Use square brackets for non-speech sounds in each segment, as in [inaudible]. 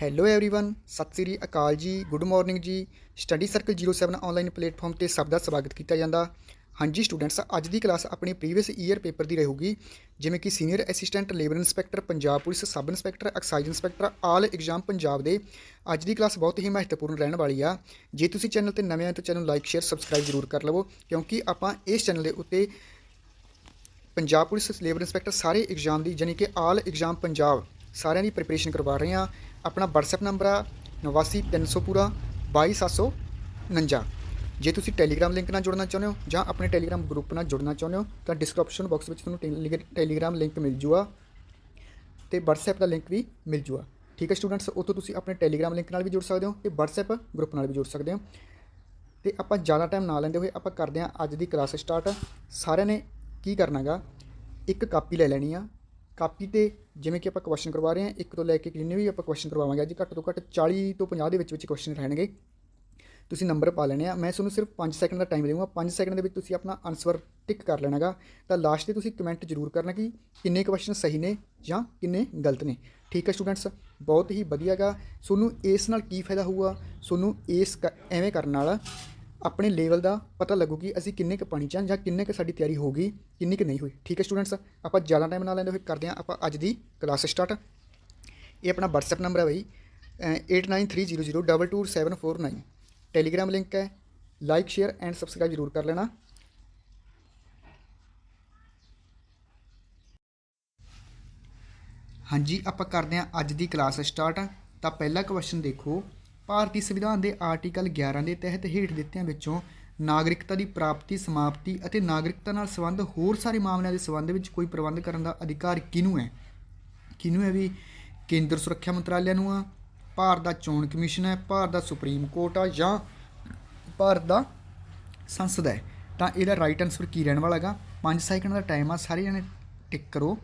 Hello everyone ਸਤਿ ਸ੍ਰੀ ਅਕਾਲ ਜੀ ਗੁੱਡ ਮਾਰਨਿੰਗ ਜੀ ਸਟੱਡੀ ਸਰਕਲ 07 ਆਨਲਾਈਨ ਪਲੇਟਫਾਰਮ ਤੇ ਸਭ ਦਾ ਸਵਾਗਤ ਕੀਤਾ ਜਾਂਦਾ ਹਾਂਜੀ ਸਟੂਡੈਂਟਸ ਅੱਜ ਦੀ ਕਲਾਸ ਆਪਣੀ ਪ੍ਰੀਵੀਅਸ ਈਅਰ ਪੇਪਰ ਦੀ ਰਹੂਗੀ ਜਿਵੇਂ ਕਿ senior assistant labour inspector Punjab police sub inspector excise inspector all exam Punjab ਦੇ ਅੱਜ ਦੀ ਕਲਾਸ ਬਹੁਤ ਹੀ ਮਹੱਤਵਪੂਰਨ ਰਹਿਣ ਵਾਲੀ ਆ ਜੇ ਤੁਸੀਂ ਚੈਨਲ ਤੇ ਨਵੇਂ ਹੋ ਤਾਂ ਚੈਨਲ ਲਾਈਕ ਸ਼ੇਅਰ ਸਬਸਕ੍ਰਾਈਬ ਜ਼ਰੂਰ ਕਰ ਲਵੋ ਕਿਉਂਕਿ ਆਪਾਂ ਇਸ ਚੈਨਲ ਦੇ ਉੱਤੇ ਪੰਜਾਬ ਪੁਲਿਸ ਲੇਬਰ ਇੰਸਪੈਕਟਰ ਸਾਰੇ ਐਗਜ਼ਾਮ ਦੀ ਯਾਨੀ ਕਿ ਆਲ ਐਗਜ਼ਾਮ ਪੰਜਾਬ ਸਾਰਿਆਂ ਦੀ ਪ੍ਰਿਪਰੇਸ਼ਨ ਕਰਵਾ ਰਹੇ ਹਾਂ ਆਪਣਾ WhatsApp ਨੰਬਰ ਆ 89300 ਪੂਰਾ 22749 ਜੇ ਤੁਸੀਂ ਟੈਲੀਗ੍ਰਾਮ ਲਿੰਕ ਨਾਲ ਜੁੜਨਾ ਚਾਹੁੰਦੇ ਹੋ ਜਾਂ ਆਪਣੇ ਟੈਲੀਗ੍ਰਾਮ ਗਰੁੱਪ ਨਾਲ ਜੁੜਨਾ ਚਾਹੁੰਦੇ ਹੋ, ਤਾਂ ਡਿਸਕ੍ਰਿਪਸ਼ਨ ਬਾਕਸ ਵਿੱਚ ਤੁਹਾਨੂੰ ਟੈਲੀ- ਟੈਲੀਗ੍ਰਾਮ ਲਿੰਕ ਮਿਲ ਜੂਗਾ ਤੇ WhatsApp ਦਾ ਲਿੰਕ ਵੀ ਮਿਲ ਜੂਗਾ ਠੀਕ ਹੈ ਸਟੂਡੈਂਟਸ ਉੱਥੋਂ ਤੁਸੀਂ ਆਪਣੇ ਟੈਲੀਗ੍ਰਾਮ ਲਿੰਕ ਨਾਲ ਵੀ ਜੁੜ ਸਕਦੇ ਹੋ ਤੇ WhatsApp ਗਰੁੱਪ ਨਾਲ ਵੀ ਜੁੜ ਸਕਦੇ ਹੋ। ਤੇ ਆਪਾਂ ਜ਼ਿਆਦਾ ਟਾਈਮ ਨਾ ਲੈਂਦੇ ਹੋਏ ਆਪਾਂ ਕਰਦੇ ਹਾਂ ਅੱਜ ਦੀ ਕਲਾਸ ਸਟਾਰਟ ਸਾਰਿਆਂ ਨੇ ਕੀ ਕਰਨਾਗਾ? ਇੱਕ ਕਾਪੀ ਲੈ ਲੈਣੀ ਆ। ਕਾਪੀ ਤੇ ਜਿਵੇਂ ਕਿ ਆਪਾਂ ਕੁਐਸਚਨ ਕਰਵਾ ਰਹੇ ਹਾਂ, ਇੱਕ ਤੋਂ ਲੈ ਕੇ ਜਿੰਨੇ ਵੀ ਆਪਾਂ ਕੁਐਸਚਨ ਕਰਵਾਵਾਂਗੇ, ਅੱਜ ਘੱਟ ਤੋਂ ਘੱਟ 40 ਤੋਂ 50 ਦੇ ਵਿੱਚ ਵਿੱਚ ਕੁਐਸਚਨ ਰਹਿਣਗੇ। ਤੁਸੀਂ ਨੰਬਰ ਪਾ ਲੈਣੇ ਆ। ਮੈਂ ਤੁਹਾਨੂੰ ਸਿਰਫ 5 ਸੈਕਿੰਡ ਦਾ ਟਾਈਮ ਦੇਵਾਂਗਾ। 5 ਸੈਕਿੰਡ ਦੇ ਵਿੱਚ ਤੁਸੀਂ ਆਪਣਾ ਆਨਸਰ ਟਿਕ ਕਰ ਲੈਣਾਗਾ ਤਾਂ ਲਾਸਟ ਤੇ ਤੁਸੀਂ ਕਮੈਂਟ ਜ਼ਰੂਰ ਕਰਨਾ ਕਿ ਕਿੰਨੇ ਕੁਐਸਚਨ ਸਹੀ ਨੇ ਜਾਂ ਕਿੰਨੇ ਗਲਤ ਨੇ। ਠੀਕ ਹੈ ਸਟੂਡੈਂਟਸ ਬਹੁਤ ਹੀ ਵਧੀਆਗਾ ਤੁਹਾਨੂੰ ਇਸ ਨਾਲ ਕੀ ਫਾਇਦਾ ਹੋਊਗਾ? ਤੁਹਾਨੂੰ ਇਸ ਕ- ਐਵੇਂ ਕਰਨ ਨਾਲ ਆਪਣੇ ਲੈਵਲ ਦਾ ਪਤਾ ਲੱਗੂ ਕਿ ਅਸੀਂ ਕਿੰਨੇ ਕੁ ਪਾਣੀ ਚ ਹਾਂ ਜਾਂ ਕਿੰਨੇ ਕੁ ਸਾਡੀ ਤਿਆਰੀ ਹੋ ਗਈ ਕਿੰਨੀ ਕੁ ਨਹੀਂ ਹੋਈ। ਠੀਕ ਹੈ ਸਟੂਡੈਂਟਸ ਆਪਾਂ ਜ਼ਿਆਦਾ ਟਾਈਮ ਨਾ ਲੈਂਦੇ ਹੋਏ ਕਰਦੇ ਹਾਂ, ਆਪਾਂ ਅੱਜ ਦੀ ਕਲਾਸ ਸਟਾਰਟ ਇਹ ਆਪਣਾ WhatsApp ਨੰਬਰ ਹੈ ਬਈ, ਅਹ 8930022749 ਟੈਲੀਗ੍ਰਾਮ ਲਿੰਕ ਹੈ ਲਾਈਕ ਸ਼ੇਅਰ ਐਂਡ ਸਬਸਕ੍ਰਾਈਬ ਜ਼ਰੂਰ ਕਰ ਲੈਣਾ। ਹਾਂਜੀ, ਆਪਾਂ ਕਰਦੇ ਹਾਂ ਅੱਜ ਦੀ ਕਲਾਸ ਸਟਾਰਟ ਤਾਂ ਪਹਿਲਾ ਕੁਐਸਚਨ ਦੇਖੋ ਭਾਰਤੀ ਸੰਵਿਧਾਨ ਦੇ ਆਰਟੀਕਲ 11 ਦੇ ਤਹਿਤ ਹੇਠ ਦਿੱਤਿਆਂ ਵਿੱਚੋਂ ਨਾਗਰਿਕਤਾ ਦੀ ਪ੍ਰਾਪਤੀ, ਸਮਾਪਤੀ ਅਤੇ ਨਾਗਰਿਕਤਾ ਨਾਲ ਸੰਬੰਧ ਹੋਰ ਸਾਰੇ ਮਾਮਲਿਆਂ ਦੇ ਸੰਬੰਧ ਵਿੱਚ ਕੋਈ ਪ੍ਰਬੰਧ ਕਰਨ ਦਾ ਅਧਿਕਾਰ ਕਿਹਨੂੰ ਹੈ? ਕਿਹਨੂੰ ਹੈ ਵੀ ਕੇਂਦਰ ਸੁਰੱਖਿਆ ਮੰਤਰਾਲਿਆ ਨੂੰ ਆ? ਭਾਰਤ ਦਾ ਚੋਣ ਕਮਿਸ਼ਨ ਹੈ, ਭਾਰਤ ਦਾ ਸੁਪਰੀਮ ਕੋਰਟ ਆ ਜਾਂ ਭਾਰਤ ਦਾ ਸੰਸਦ ਹੈ? ਤਾਂ ਇਹਦਾ ਰਾਈਟ ਆਨਸਰ ਕੀ ਰਹਿਣ ਵਾਲਾ ਹੈਗਾ? 5 ਸੈਕਿੰਡ ਦਾ ਟਾਈਮ ਆ, ਸਾਰੇ ਜਣੇ ਟਿਕ ਕਰੋ।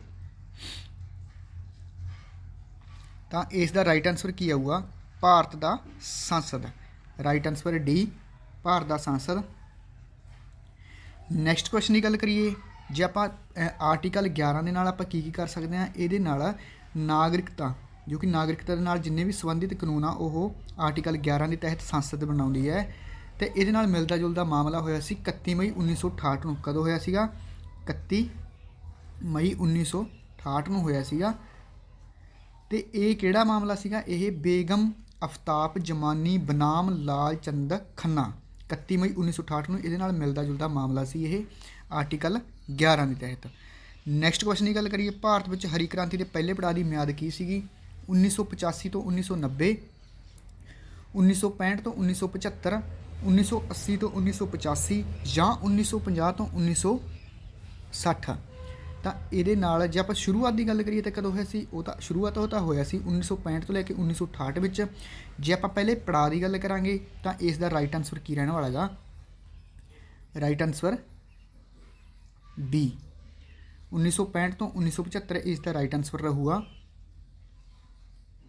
ਤਾਂ ਇਸ ਦਾ ਰਾਈਟ ਆਨਸਰ ਕੀ ਆਊਗਾ? ਭਾਰਤ ਦਾ ਸੰਸਦ। ਰਾਈਟ ਆਨਸਰ ਡੀ ਭਾਰਤ ਦਾ ਸੰਸਦ। ਨੈਕਸਟ ਕੁਐਸਚਨ ਦੀ ਗੱਲ ਕਰੀਏ, ਜੇ ਆਪਾਂ ਆਰਟੀਕਲ 11 ਦੇ ਨਾਲ ਆਪਾਂ ਕੀ ਕੀ ਕਰ ਸਕਦੇ ਹਾਂ, ਇਹਦੇ ਨਾਲ ਨਾਗਰਿਕਤਾ, ਜੋ ਕਿ ਨਾਗਰਿਕਤਾ ਦੇ ਨਾਲ ਜਿੰਨੇ ਵੀ ਸੰਬੰਧਿਤ ਕਾਨੂੰਨ ਆ, ਉਹ ਆਰਟੀਕਲ 11 ਦੇ ਤਹਿਤ ਸੰਸਦ ਬਣਾਉਂਦੀ ਹੈ। ਤੇ ਇਹਦੇ ਨਾਲ ਮਿਲਦਾ ਜੁਲਦਾ ਮਾਮਲਾ ਹੋਇਆ ਸੀ 31 ਮਈ 1968 ਨੂੰ। ਕਦੋਂ ਹੋਇਆ ਸੀਗਾ? 31 ਮਈ 1968 ਨੂੰ ਹੋਇਆ ਸੀਗਾ। ਤੇ ਇਹ ਕਿਹੜਾ ਮਾਮਲਾ ਸੀਗਾ? ਇਹ ਬੇਗਮ ਅਫਤਾਬ ਜਮਾਨੀ ਬਨਾਮ ਲਾਲ ਚੰਦ ਖੰਨਾ 31 ਮਈ 1968 ਨੂੰ ਇਹਦੇ ਨਾਲ ਮਿਲਦਾ ਜੁਲਦਾ ਮਾਮਲਾ ਸੀ ਇਹ ਆਰਟੀਕਲ 11 ਦੇ ਤਹਿਤ। ਨੈਕਸਟ ਕੁਐਸਚਨ ਦੀ ਗੱਲ ਕਰੀਏ, ਭਾਰਤ ਵਿੱਚ ਹਰੀ ਕ੍ਰਾਂਤੀ ਦੇ ਪਹਿਲੇ ਪੜਾਅ ਦੀ ਮਿਆਦ ਕੀ ਸੀਗੀ? 1985 ਤੋਂ 1990 1965 ਤੋਂ 1975 1980 ਤੋਂ 1985 ਜਾਂ 1950 ਤੋਂ 1960 ਤਾਂ ਇਹਦੇ ਨਾਲ ਜੇ ਆਪਾਂ ਸ਼ੁਰੂਆਤ ਦੀ ਗੱਲ ਕਰੀਏ ਤਾਂ ਕਦੋਂ ਹੋਇਆ ਸੀ? ਉਹ ਤਾਂ ਸ਼ੁਰੂਆਤ ਉਹ ਤਾਂ ਹੋਇਆ ਸੀ 1965 ਤੋਂ ਲੈ ਕੇ 1968 ਵਿੱਚ। ਜੇ ਆਪਾਂ ਪਹਿਲੇ ਪੜਾਅ ਦੀ ਗੱਲ ਕਰਾਂਗੇ ਤਾਂ ਇਸ ਦਾ ਰਾਈਟ ਆਨਸਰ ਕੀ ਰਹਿਣ ਵਾਲਾ ਹੈਗਾ? ਰਾਈਟ ਆਨਸਰ ਬੀ 1965 ਤੋਂ 1975 ਇਸ ਦਾ ਰਾਈਟ ਆਨਸਰ ਰਹੂਗਾ।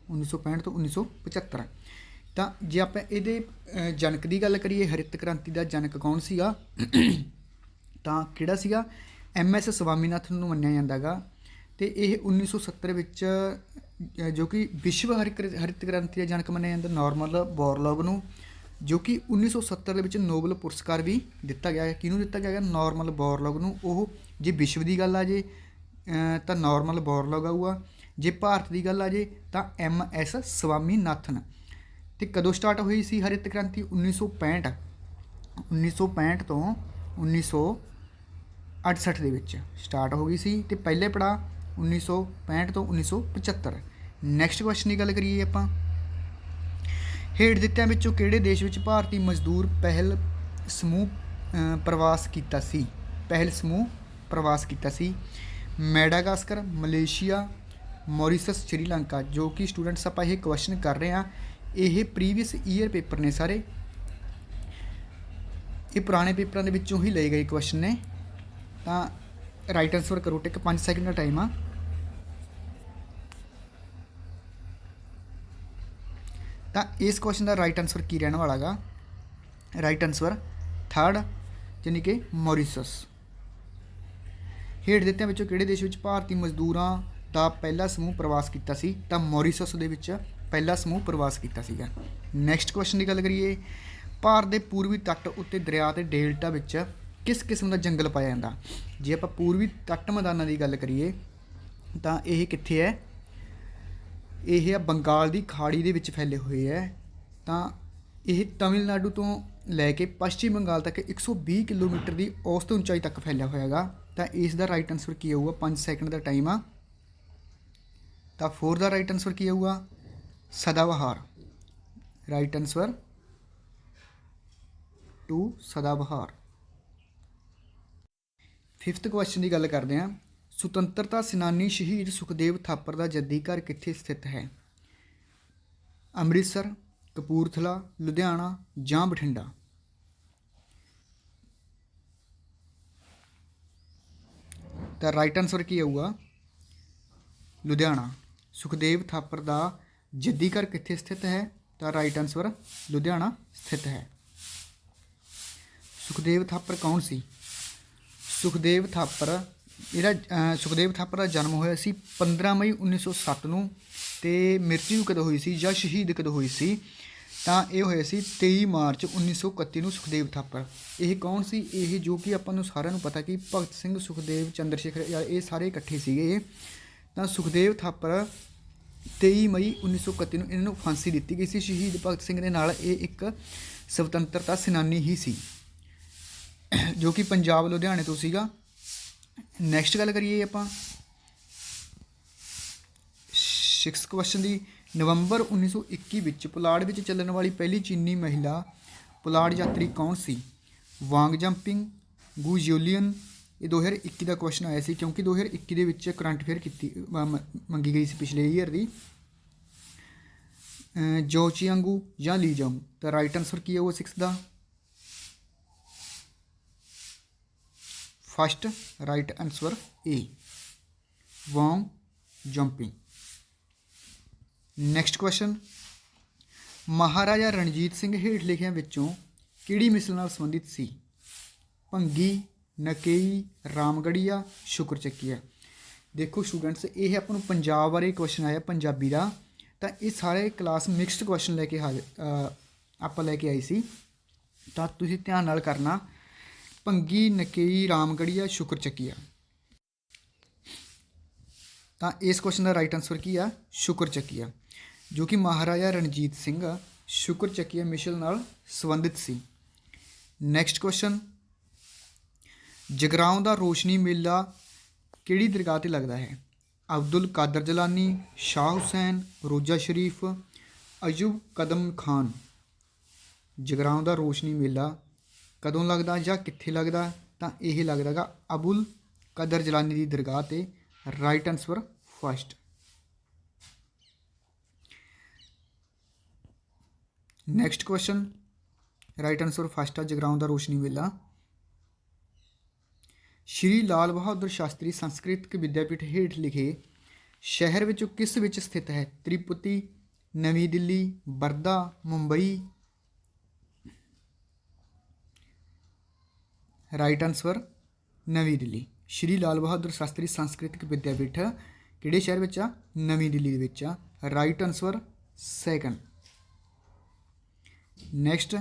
1965 ਤੋਂ 1975 ਤਾਂ ਜੇ ਆਪਾਂ ਇਹਦੇ ਜਨਕ ਦੀ ਗੱਲ ਕਰੀਏ, ਹਰਿਤ ਕ੍ਰਾਂਤੀ ਦਾ ਜਨਕ ਕੌਣ ਸੀਗਾ? ਤਾਂ ਕਿਹੜਾ ਸੀਗਾ? ਐਮ ਐਸ ਸਵਾਮੀਨਾਥਨ ਨੂੰ ਮੰਨਿਆ ਜਾਂਦਾਗਾ ਤੇ ਇਹ 1970 ਵਿੱਚ ਜੋ ਕਿ ਵਿਸ਼ਵ ਹਰਿਕ- ਹਰਿਤ ਕ੍ਰਾਂਤੀ ਦਾ ਜਨਕ ਮੰਨਿਆ ਜਾਂਦਾ ਨਾਰਮਲ ਬੋਰਲੌਗ ਨੂੰ, ਜੋ ਕਿ 1970 ਦੇ ਵਿੱਚ ਨੋਬਲ ਪੁਰਸਕਾਰ ਵੀ ਦਿੱਤਾ ਗਿਆ ਹੈ। ਕਿਹਨੂੰ ਦਿੱਤਾ ਗਿਆ ਹੈ ਨਾਰਮਲ ਬੋਰਲੌਗ ਨੂੰ। ਉਹ ਜੇ ਵਿਸ਼ਵ ਦੀ ਗੱਲ ਆ ਜੇ ਤਾਂ ਨਾਰਮਲ ਬੋਰਲੌਗ ਆਊਗਾ। ਜੇ ਭਾਰਤ ਦੀ ਗੱਲ ਆ ਜੇ, ਤਾਂ ਐਮ ਐਸ ਸਵਾਮੀਨਾਥਨ। ਤੇ ਕਦੋਂ ਸਟਾਰਟ ਹੋਈ ਸੀ ਹਰਿਤ ਕ੍ਰਾਂਤੀ? 1965 1965 ਤੋਂ 1968 ਦੇ ਵਿੱਚ ਸਟਾਰਟ ਹੋ ਗਈ ਸੀ ਤੇ ਪਹਿਲੇ ਪੜਾ 1965 ਤੋਂ 1975 ਨੈਕਸਟ ਕੁਐਸਚਨ ਦੀ ਗੱਲ ਕਰੀਏ ਆਪਾਂ। ਹੇਠ ਦਿੱਤਿਆਂ ਵਿੱਚੋਂ ਕਿਹੜੇ ਦੇਸ਼ ਵਿੱਚ ਭਾਰਤੀ ਮਜ਼ਦੂਰ ਪਹਿਲ ਸਮੂਹ ਪ੍ਰਵਾਸ ਕੀਤਾ ਸੀ? ਪਹਿਲ ਸਮੂਹ ਪ੍ਰਵਾਸ ਕੀਤਾ ਸੀ। ਮੈਡਾਗਾਸਕਰ, ਮਲੇਸ਼ੀਆ, ਮੌਰੀਸ਼ਸ, ਸ਼੍ਰੀਲੰਕਾ, ਜੋ ਕਿ ਸਟੂਡੈਂਟਸ ਆਪਾਂ ਇਹ ਕੁਐਸਚਨ ਕਰ ਰਹੇ ਹਾਂ। ਇਹ ਪ੍ਰੀਵੀਅਸ ਈਅਰ ਪੇਪਰ ਨੇ ਸਾਰੇ। ਇਹ ਪੁਰਾਣੇ ਪੇਪਰਾਂ ਦੇ ਵਿੱਚੋਂ ਹੀ ਲਏ ਗਏ ਕੁਐਸਚਨ ਨੇ। ਤਾਂ ਰਾਈਟ ਆਨਸਰ ਕਰੋ ਟਿਕ 5 ਸੈਕਿੰਡ ਦਾ ਟਾਈਮ ਆ। ਤਾਂ ਇਸ ਕੁਐਸਚਨ ਦਾ ਰਾਈਟ ਆਨਸਰ ਕੀ ਰਹਿਣ ਵਾਲਾਗਾ ਰਾਈਟ ਆਨਸਰ ਥਰਡ ਯਾਨੀ ਕਿ ਮੌਰੀਸ਼ਸ ਹੇਠ ਦਿੱਤਿਆਂ ਵਿੱਚੋਂ ਕਿਹੜੇ ਦੇਸ਼ ਵਿੱਚ ਭਾਰਤੀ ਮਜ਼ਦੂਰਾਂ ਦਾ ਪਹਿਲਾ ਸਮੂਹ ਪ੍ਰਵਾਸ ਕੀਤਾ ਸੀ? ਤਾਂ ਮੌਰੀਸ਼ਸ ਦੇ ਵਿੱਚ ਪਹਿਲਾ ਸਮੂਹ ਪ੍ਰਵਾਸ ਕੀਤਾ ਸੀਗਾ। ਨੈਕਸਟ ਕੁਐਸਚਨ ਦੀ ਗੱਲ ਕਰੀਏ, ਭਾਰਤ ਦੇ ਪੂਰਬੀ ਤੱਟ ਉੱਤੇ ਦਰਿਆ ਤੇ ਡੇਲਟਾ ਵਿੱਚ ਕਿਸ ਕਿਸਮ ਦਾ ਜੰਗਲ ਪਾਇਆ ਜਾਂਦਾ? ਜੇ ਆਪਾਂ ਪੂਰਬੀ ਤੱਟ ਮੈਦਾਨਾਂ ਦੀ ਗੱਲ ਕਰੀਏ, ਤਾਂ ਇਹ ਕਿੱਥੇ ਹੈ? ਇਹ ਆ ਬੰਗਾਲ ਦੀ ਖਾੜੀ ਦੇ ਵਿੱਚ ਫੈਲੇ ਹੋਏ ਹੈ। ਤਾਂ ਇਹ ਤਮਿਲਨਾਡੂ ਤੋਂ ਲੈ ਕੇ ਪੱਛਮੀ ਬੰਗਾਲ ਤੱਕ 120 ਕਿਲੋਮੀਟਰ ਦੀ ਔਸਤ ਉਚਾਈ ਤੱਕ ਫੈਲਿਆ ਹੋਇਆ ਹੈਗਾ। ਤਾਂ ਇਸ ਦਾ ਰਾਈਟ ਆਨਸਰ ਕੀ ਹੋਊਗਾ 5 ਸੈਕਿੰਡ ਦਾ ਟਾਈਮ ਆ। ਤਾਂ 4 ਦਾ ਰਾਈਟ ਆਨਸਰ ਕੀ ਹੋਊਗਾ ਸਦਾਬਹਾਰ। ਰਾਈਟ ਆਨਸਰ 2 ਸਦਾਬਹਾਰ। ਫਿਫਥ ਕੁਐਸਚਨ ਦੀ ਗੱਲ ਕਰਦੇ ਹਾਂ। ਸੁਤੰਤਰਤਾ ਸੈਨਾਨੀ ਸ਼ਹੀਦ ਸੁਖਦੇਵ ਥਾਪਰ ਦਾ ਜੱਦੀ ਘਰ ਕਿੱਥੇ ਸਥਿਤ ਹੈ? ਅੰਮ੍ਰਿਤਸਰ, ਕਪੂਰਥਲਾ, ਲੁਧਿਆਣਾ ਜਾਂ ਬਠਿੰਡਾ? ਤਾਂ ਰਾਈਟ ਆਨਸਰ ਕੀ ਆਊਗਾ? ਲੁਧਿਆਣਾ। ਸੁਖਦੇਵ ਥਾਪਰ ਦਾ ਜੱਦੀ ਘਰ ਕਿੱਥੇ ਸਥਿਤ ਹੈ? ਤਾਂ ਰਾਈਟ ਆਨਸਰ ਲੁਧਿਆਣਾ ਸਥਿਤ ਹੈ। ਸੁਖਦੇਵ ਥਾਪਰ ਕੌਣ ਸੀ? ਸੁਖਦੇਵ ਥਾਪਰ, ਇਹਦਾ ਸੁਖਦੇਵ ਥਾਪਰ ਦਾ ਜਨਮ ਹੋਇਆ ਸੀ 15 ਮਈ 1907 ਨੂੰ ਤੇ ਮ੍ਰਿਤੂ ਕਦੋਂ ਹੋਈ ਸੀ ਜਾਂ ਸ਼ਹੀਦ ਕਦੋਂ ਹੋਈ ਸੀ, ਤਾਂ ਇਹ ਹੋਇਆ ਸੀ 23 ਮਾਰਚ 1931 ਨੂੰ ਸੁਖਦੇਵ ਥਾਪਰ। ਇਹ ਕੌਣ ਸੀ? ਇਹ ਜੋ ਕਿ ਆਪਾਂ ਨੂੰ ਸਾਰਿਆਂ ਨੂੰ ਪਤਾ ਕਿ ਭਗਤ ਸਿੰਘ, ਸੁਖਦੇਵ, ਚੰਦਰ ਸ਼ੇਖਰ ਇਹ ਸਾਰੇ ਇਕੱਠੇ ਸੀਗੇ ਤਾਂ ਸੁਖਦੇਵ ਥਾਪਰ 23 ਮਈ 1931 ਨੂੰ ਇਹਨਾਂ ਨੂੰ ਫਾਂਸੀ ਦਿੱਤੀ ਗਈ ਸੀ। ਸ਼ਹੀਦ ਭਗਤ ਸਿੰਘ ਦੇ ਨਾਲ ਇਹ ਇੱਕ ਸੁਤੰਤਰਤਾ ਸੈਨਾਨੀ ਹੀ ਸੀ। [coughs] ਜੋ ਕਿ ਪੰਜਾਬ, ਲੁਧਿਆਣੇ ਤੋਂ ਸੀਗਾ। ਨੈਕਸਟ ਗੱਲ ਕਰੀਏ ਆਪਾਂ। 6 ਕੁਐਸਚਨ ਦੀ, ਨਵੰਬਰ 1921 ਵਿੱਚ ਪੁਲਾੜ ਵਿੱਚ ਚੱਲਣ ਵਾਲੀ ਪਹਿਲੀ ਚੀਨੀ ਮਹਿਲਾ, ਪੁਲਾੜ ਯਾਤਰੀ ਕੌਣ ਸੀ? ਵਾਂਗ ਜੰਪਿੰਗ, ਗੂ ਜਿਓਲੀਅਨ, ਇਹ 2021 ਦਾ ਕੁਐਸਚਨ ਆਇਆ ਸੀ, ਕਿਉਂਕਿ 2021 ਦੇ ਵਿੱਚ ਕਰੰਟ ਅਫੇਅਰ ਕੀਤੀ ਮੰਗੀ ਗਈ ਸੀ ਪਿਛਲੇ ਈਅਰ ਦੀ। ਅਹ ਜੋ ਚਿਆਂਗੂ ਜਾਂ ਲੀ ਜਾਊ, ਤਾਂ ਰਾਈਟ ਆਨਸਰ ਕੀ ਹੈ ਉਹ 6 ਦਾ? ਫਸਟ ਰਾਈਟ ਆਨਸਰ ਏ ਵਾਂਗ jumping next question Maharaja Ranjit Singh ਹੇਠ ਲਿਖਿਆਂ ਵਿੱਚੋਂ ਕਿਹੜੀ ਮਿਸਲ ਨਾਲ ਸੰਬੰਧਿਤ ਸੀ? ਭੰਗੀ, ਨਕੇਈ, ਰਾਮਗੜੀਆ, ਸ਼ੁਕਰਚੱਕੀਆ। ਦੇਖੋ ਸਟੂਡੈਂਟਸ ਇਹ ਆਪਾਂ ਨੂੰ ਪੰਜਾਬ ਬਾਰੇ ਕੁਐਸਚਨ ਆਇਆ, ਪੰਜਾਬੀ ਦਾ। ਤਾਂ ਇਹ ਸਾਰੇ ਕਲਾਸ ਮਿਕਸਡ ਕੁਐਸਚਨ ਲੈ ਕੇ ਹਾਜ਼ਰ ਆਪਾਂ ਲੈ ਕੇ ਆਈ ਸੀ। ਤਾਂ ਤੁਸੀਂ ਧਿਆਨ ਨਾਲ ਕਰਨਾ। ਭੰਗੀ ਨਕੇਈ, ਰਾਮਗੜੀਆ, ਸ਼ੁਕਰਚੱਕੀਆ। ਤਾਂ ਇਸ ਕੁਐਸਚਨ ਦਾ ਰਾਈਟ ਆਨਸਰ ਕੀ ਆ? ਸ਼ੁਕਰਚੱਕੀਆ। ਜੋ ਕਿ ਮਹਾਰਾਜਾ ਰਣਜੀਤ ਸਿੰਘ ਸ਼ੁਕਰਚੱਕੀਆ ਮਿਸ਼ਨ ਨਾਲ ਸੰਬੰਧਿਤ ਸੀ। ਨੈਕਸਟ ਕੁਐਸਚਨ ਜਗਰਾਉਂ ਦਾ ਰੋਸ਼ਨੀ ਮੇਲਾ ਕਿਹੜੀ ਦਰਗਾਹ ਤੇ ਲੱਗਦਾ ਹੈ? ਅਬਦੁਲ ਕਾਦਰ ਜਲਾਨੀ, ਸ਼ਾਹ ਹੁਸੈਨ, ਰੋਜ਼ਾ ਸ਼ਰੀਫ, ਅਯੂਬ ਕਦਮ ਖਾਨ। ਜਗਰਾਉਂ ਦਾ ਰੋਸ਼ਨੀ ਮੇਲਾ ਕਦੋਂ ਲੱਗਦਾ ਜਾਂ ਕਿੱਥੇ ਲੱਗਦਾ, ਤਾਂ ਇਹ ਲੱਗਦਾਗਾ ਅਬੁਲ ਕਦਰ ਜਲਾਨੀ ਦੀ ਦਰਗਾਹ ਤੇ right answer first next question right answer first ਆ, ਜਗਰਾਉਂ ਦਾ ਰੋਸ਼ਨੀ ਵੇਲਾ। ਸ਼੍ਰੀ ਲਾਲ ਬਹਾਦਰ ਸ਼ਾਸਤਰੀ ਸੰਸਕ੍ਰਿਤਕ ਵਿਦਿਆਪੀਠ ਹੇਠ ਲਿਖੇ, ਸ਼ਹਿਰ ਵਿੱਚੋਂ ਕਿਸ ਵਿੱਚ ਸਥਿਤ ਹੈ? Tirupati, New Delhi Baroda Mumbai right answer New Delhi. ਸ਼੍ਰੀ ਲਾਲ ਬਹਾਦਰ ਸ਼ਾਸਤਰੀ ਸੰਸਕ੍ਰਿਤਕ ਵਿਦਿਆਪੀਠ, ਕਿਹੜੇ ਸ਼ਹਿਰ ਵਿੱਚ ਆ? ਨਵੀਂ ਦਿੱਲੀ ਦੇ ਵਿੱਚ ਆ। Right answer second next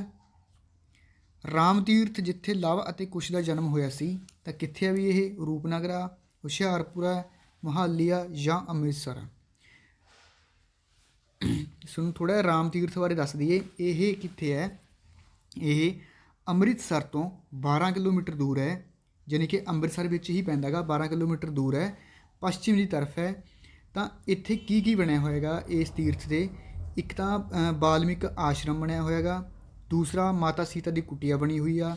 Ram Tirath ਜਿੱਥੇ ਲਵ ਅਤੇ ਕੁਸ਼ ਦਾ ਜਨਮ ਹੋਇਆ ਸੀ, ਤਾਂ ਕਿੱਥੇ ਆ ਵੀ ਇਹ? ਰੂਪਨਗਰ ਆ, ਹੁਸ਼ਿਆਰਪੁਰਾ ਆ ਜਾਂ ਅੰਮ੍ਰਿਤਸਰ ਆ? ਤੁਹਾਨੂੰ ਥੋੜਾ ਰਾਮ ਤੀਰਥ ਬਾਰੇ ਦੱਸ ਦਈਏ। ਇਹ ਕਿੱਥੇ ਹੈ? ਇਹ ਅੰਮ੍ਰਿਤਸਰ ਤੋਂ 12 ਕਿਲੋਮੀਟਰ ਦੂਰ ਹੈ ਯਾਨੀ ਕਿ ਅੰਮ੍ਰਿਤਸਰ ਵਿੱਚ ਹੀ ਪੈਂਦਾਗਾ 12 ਕਿਲੋਮੀਟਰ ਦੂਰ ਹੈ ਪੱਛਮ ਦੀ ਤਰਫ ਹੈ। ਤਾਂ ਇੱਥੇ ਕੀ ਕੀ ਬਣਿਆ ਹੋਏਗਾ ਇਸ ਤੀਰਥ ਤੇ ਇੱਕ ਤਾਂ ਬਾਲਮਿਕ ਆਸ਼ਰਮ ਬਣਿਆ ਹੋਏਗਾ ਦੂਸਰਾ ਮਾਤਾ ਸੀਤਾ ਦੀ ਕੁਟੀਆ ਬਣੀ ਹੋਈ ਆ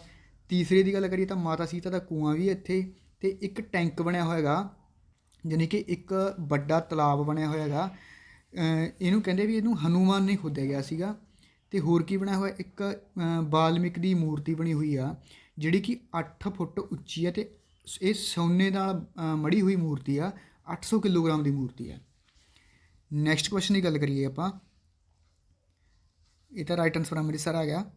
ਤੀਸਰੇ ਦੀ ਗੱਲ ਕਰੀਏ ਤਾਂ ਮਾਤਾ ਸੀਤਾ ਦਾ ਕੂਆਂ ਵੀ ਇੱਥੇ ਤੇ ਇੱਕ ਟੈਂਕ ਬਣਿਆ ਹੋਏਗਾ ਯਾਨੀ ਕਿ ਇੱਕ ਵੱਡਾ ਤਲਾਬ ਬਣਿਆ ਹੋਏਗਾ ਅ, ਇਹਨੂੰ ਕਹਿੰਦੇ ਵੀ ਇਹਨੂੰ ਹਨੂਮਾਨ ਨੇ ਖੋਦਿਆ ਗਿਆ ਸੀਗਾ। ਤੇ ਹੋਰ ਕੀ ਬਣਿਆ ਹੋਇਆ? ਇੱਕ ਅ, ਬਾਲਮਿਕ ਦੀ ਮੂਰਤੀ ਬਣੀ ਹੋਈ ਆ ਜਿਹੜੀ ਕਿ 8 ਫੁੱਟ ਉੱਚੀ ਹੈ ਤੇ ਇਹ ਸੋਨੇ ਨਾਲ ਮੜੀ ਹੋਈ ਮੂਰਤੀ ਆ 800 ਕਿਲੋਗ੍ਰਾਮ ਦੀ ਮੂਰਤੀ ਆ। ਨੈਕਸਟ ਕੁਐਸਚਨ ਦੀ ਗੱਲ ਕਰੀਏ ਆਪਾਂ। ਇਹ ਤਾਂ ਰਾਈਟ ਆਨਸਰ ਅੰਮ੍ਰਿਤਸਰ ਆ ਗਿਆ।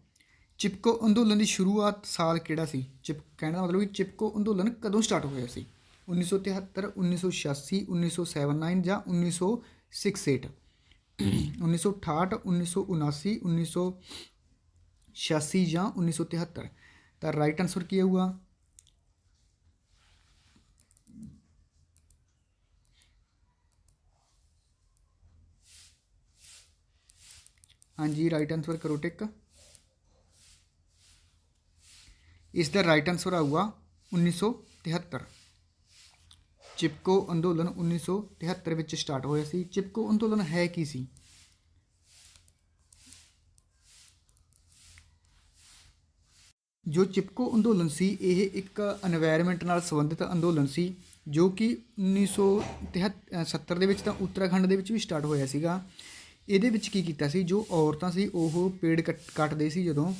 ਚਿਪਕੋ ਅੰਦੋਲਨ ਦੀ ਸ਼ੁਰੂਆਤ ਸਾਲ ਕਿਹੜਾ ਸੀ? ਚਿਪ ਕਹਿਣ ਦਾ ਮਤਲਬ ਕਿ ਚਿਪਕੋ ਅੰਦੋਲਨ ਕਦੋਂ ਸਟਾਰਟ ਹੋਇਆ ਸੀ? 1973 1986 1979 ਜਾਂ 1968 1968 1979 1986 ਜਾਂ 1973 ਤਾਂ ਰਾਈਟ ਆਨਸਰ ਕੀ ਆਊਗਾ ਹਾਂਜੀ ਰਾਈਟ ਆਨਸਰ ਕਰੋ ਟਿਕ ਇਸ ਦਾ ਰਾਈਟ ਆਨਸਰ ਆਊਗਾ 1973 ਚਿਪਕੋ ਅੰਦੋਲਨ 1973 ਵਿੱਚ ਸਟਾਰਟ ਹੋਇਆ ਸੀ। ਚਿਪਕੋ ਅੰਦੋਲਨ ਹੈ ਕੀ ਸੀ? ਜੋ ਚਿਪਕੋ ਅੰਦੋਲਨ ਸੀ, ਇਹ ਇੱਕ এনवायरमेंट ਨਾਲ ਸੰਬੰਧਿਤ ਅੰਦੋਲਨ ਸੀ, ਜੋ ਕਿ 1973 ਦੇ ਵਿੱਚ ਤਾਂ ਉੱਤਰਾਖੰਡ ਦੇ ਵਿੱਚ ਵੀ ਸਟਾਰਟ ਹੋਇਆ ਸੀਗਾ। ਇਹਦੇ ਵਿੱਚ ਕੀ ਕੀਤਾ ਸੀ? ਜੋ ਔਰਤਾਂ ਸੀ, ਉਹ ਪੇੜ ਕੱਟਦੇ ਸੀ ਜਦੋਂ।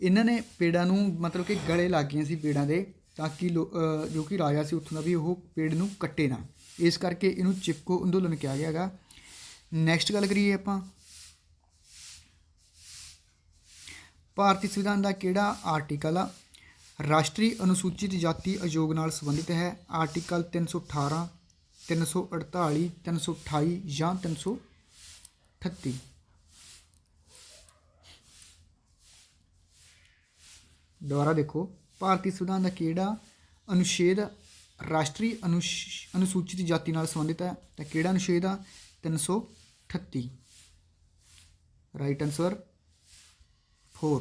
ਇਹਨਾਂ ਨੇ ਪੇੜਾਂ ਨੂੰ ਮਤਲਬ ਕਿ ਗਲੇ ਲੱਗ ਗਈਆਂ ਸੀ ਪੇੜਾਂ ਦੇ। ਤਾਂ ਕਿ ਲੋ- ਜੋ ਕਿ ਰਾਜਾ ਸੀ ਉੱਥੋਂ ਦਾ ਵੀ ਉਹ ਪੇੜ ਨੂੰ ਕੱਟੇ ਨਾ। ਇਸ ਕਰਕੇ ਇਹਨੂੰ ਚਿਪਕੋ ਅੰਦੋਲਨ ਕਿਹਾ ਗਿਆ ਹੈਗਾ। ਨੈਕਸਟ ਗੱਲ ਕਰੀਏ ਆਪਾਂ। ਭਾਰਤੀ ਸੰਵਿਧਾਨ ਦਾ ਕਿਹੜਾ ਆਰਟੀਕਲ ਆ? ਰਾਸ਼ਟਰੀ ਅਨੁਸੂਚਿਤ ਜਾਤੀ ਆਯੋਗ ਨਾਲ ਸੰਬੰਧਿਤ ਹੈ। ਆਰਟੀਕਲ 318 348 328 ਜਾਂ 338 ਦੁਬਾਰਾ ਦੇਖੋ। ਭਾਰਤੀ ਸੰਵਿਧਾਨ ਦਾ ਕਿਹੜਾ ਅਨੁਛੇਦ ਰਾਸ਼ਟਰੀ ਅਨੁਸ਼- ਅਨੁਸੂਚਿਤ ਜਾਤੀ ਨਾਲ ਸੰਬੰਧਿਤ ਹੈ? ਤਾਂ ਕਿਹੜਾ ਅਨੁਛੇਦ ਆ? 338 right answer 4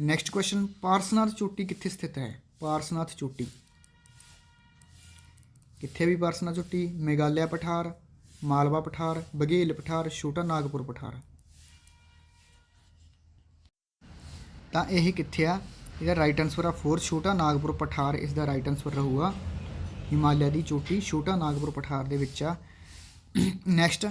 next question Parasnath ਚੋਟੀ ਕਿੱਥੇ ਸਥਿਤ ਹੈ? ਪਾਰਸਨਾਥ ਚੋਟੀ। ਕਿੱਥੇ ਵੀ ਪਾਰਸਨਾਥ ਚੋਟੀ? ਮੇਘਾਲਿਆ ਪਠਾਰ, ਮਾਲਵਾ ਪਠਾਰ, ਬਘੇਲ ਪਠਾਰ, ਛੋਟਾ ਨਾਗਪੁਰ ਪਠਾਰ। ਤਾਂ ਇਹ ਕਿੱਥੇ ਆ? ਇਹਦਾ ਰਾਈਟ ਆਨਸਰ ਆ 4 ਛੋਟਾ ਨਾਗਪੁਰ ਪਠਾਰ ਇਸ ਦਾ ਰਾਈਟ ਆਨਸਰ ਰਹੂਗਾ ਹਿਮਾਲਿਆ ਦੀ ਚੋਟੀ, ਛੋਟਾ ਨਾਗਪੁਰ ਪਠਾਰ ਦੇ ਵਿੱਚ ਆ। ਨੈਕਸਟ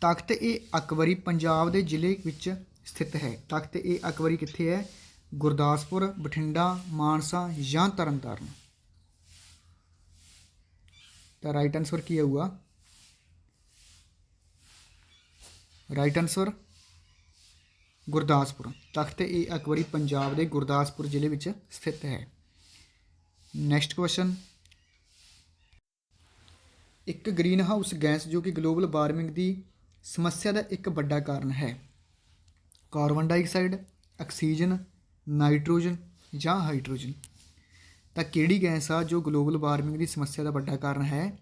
ਤਖਤ ਇਹ ਅਕਬਰੀ ਪੰਜਾਬ ਦੇ ਜ਼ਿਲ੍ਹੇ ਵਿੱਚ ਸਥਿਤ ਹੈ। ਤਖਤ ਇਹ ਅਕਬਰੀ ਕਿੱਥੇ ਹੈ? ਗੁਰਦਾਸਪੁਰ, ਬਠਿੰਡਾ, ਮਾਨਸਾ ਜਾਂ ਤਰਨਤਾਰਨ। ਤਾਂ ਰਾਈਟ ਆਨਸਰ ਕੀ ਹੋਊਗਾ ਰਾਈਟ ਆਨਸਰ ਗੁਰਦਾਸਪੁਰ। ਤਖਤ ਏ ਅਕਬਰੀ ਪੰਜਾਬ ਦੇ ਗੁਰਦਾਸਪੁਰ ਜ਼ਿਲ੍ਹੇ ਵਿੱਚ ਸਥਿਤ ਹੈ। ਨੈਕਸਟ ਕੁਐਸਚਨ ਇੱਕ ਗ੍ਰੀਨ ਹਾਊਸ ਗੈਸ ਜੋ ਕਿ ਗਲੋਬਲ ਵਾਰਮਿੰਗ ਦੀ ਸਮੱਸਿਆ ਦਾ ਇੱਕ ਵੱਡਾ ਕਾਰਨ ਹੈ। ਕਾਰਬਨ ਡਾਈਆਕਸਾਈਡ ਆਕਸੀਜਨ ਨਾਈਟ੍ਰੋਜਨ ਜਾਂ ਹਾਈਡਰੋਜਨ ਤਾਂ ਕਿਹੜੀ ਗੈਸ ਆ ਜੋ ਗਲੋਬਲ ਵਾਰਮਿੰਗ ਦੀ ਸਮੱਸਿਆ ਦਾ ਵੱਡਾ ਕਾਰਨ ਹੈ?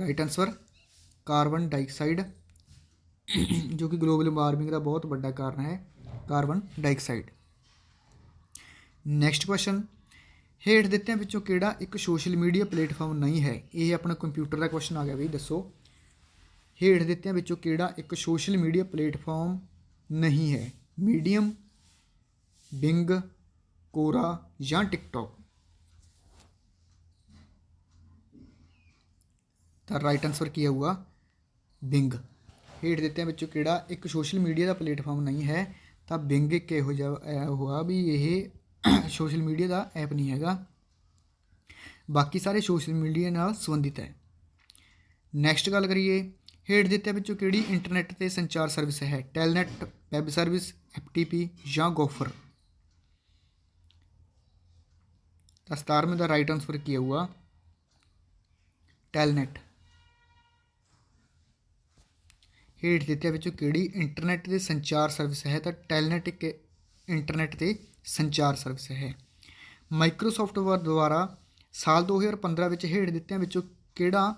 ਰਾਈਟ ਆਨਸਰ ਕਾਰਬਨ ਡਾਈਆਕਸਾਈਡ ਜੋ ਕਿ ਗਲੋਬਲ ਵਾਰਮਿੰਗ ਦਾ ਬਹੁਤ ਵੱਡਾ ਕਾਰਨ ਹੈ ਕਾਰਬਨ ਡਾਈਆਕਸਾਈਡ। ਨੈਕਸਟ ਕੁਐਸਚਨ ਹੇਠ ਦਿੱਤਿਆਂ ਵਿੱਚੋਂ ਕਿਹੜਾ ਇੱਕ ਸੋਸ਼ਲ ਮੀਡੀਆ ਪਲੇਟਫਾਰਮ ਨਹੀਂ ਹੈ? ਇਹ ਆਪਣਾ ਕੰਪਿਊਟਰ ਦਾ ਕੁਐਸਚਨ ਆ ਗਿਆ ਵੀ ਦੱਸੋ। ਹੇਠ ਦਿੱਤਿਆਂ ਵਿੱਚੋਂ ਕਿਹੜਾ ਇੱਕ ਸੋਸ਼ਲ ਮੀਡੀਆ ਪਲੇਟਫਾਰਮ ਨਹੀਂ ਹੈ? ਮੀਡੀਅਮ ਬਿੰਗ ਕੋਰਾ ਜਾਂ ਟਿਕਟੌਕ ਤਾਂ ਰਾਈਟ ਆਨਸਰ ਕੀ ਆਊਗਾ? ਬਿੰਗ ਹੇਠ ਦਿੱਤਿਆਂ ਵਿੱਚੋਂ ਕਿਹੜਾ ਇੱਕ ਸੋਸ਼ਲ ਮੀਡੀਆ ਦਾ ਪਲੇਟਫਾਰਮ ਨਹੀਂ ਹੈ, ਤਾਂ ਬਿੰਗ ਇੱਕ ਇਹੋ ਜਿਹਾ ਐ ਹੋਆ ਵੀ ਇਹ ਸੋਸ਼ਲ ਮੀਡੀਆ ਦਾ ਐਪ ਨਹੀਂ ਹੈਗਾ। ਬਾਕੀ ਸਾਰੇ ਸੋਸ਼ਲ ਮੀਡੀਆ ਨਾਲ ਸੰਬੰਧਿਤ ਹੈ। ਨੈਕਸਟ ਗੱਲ ਕਰੀਏ, ਹੇਠ ਦਿੱਤੇ ਵਿੱਚੋਂ ਕਿਹੜੀ ਇੰਟਰਨੈਟ ਤੇ ਸੰਚਾਰ ਸਰਵਿਸ ਹੈ? ਟੈਲਨੈਟ ਵੈਬ ਸਰਵਿਸ ਐਫਟੀਪੀ ਜਾਂ ਗੋਫਰ ਤਾਂ 17ਵੇਂ ਦਾ ਰਾਈਟ ਆਨਸਰ ਕੀ ਆਊਗਾ? ਟੈਲਨੈਟ ਹੇਠ ਦਿੱਤੇ ਵਿੱਚੋਂ ਕਿਹੜੀ? ਇੰਟਰਨੈਟ ਦੇ ਸੰਚਾਰ ਸਰਵਿਸ ਹੈ ਤਾਂ ਟੈਲਨੈਟ ਇੱਕ ਇੰਟਰਨੈਟ ਤੇ ਸੰਚਾਰ ਸਰਵਿਸ ਹੈ। ਮਾਈਕਰੋਸਾਫਟ ਦੁਆਰਾ ਸਾਲ 2015 ਵਿੱਚ ਹੇਠ ਦਿੱਤਿਆਂ ਵਿੱਚੋਂ ਕਿਹੜਾ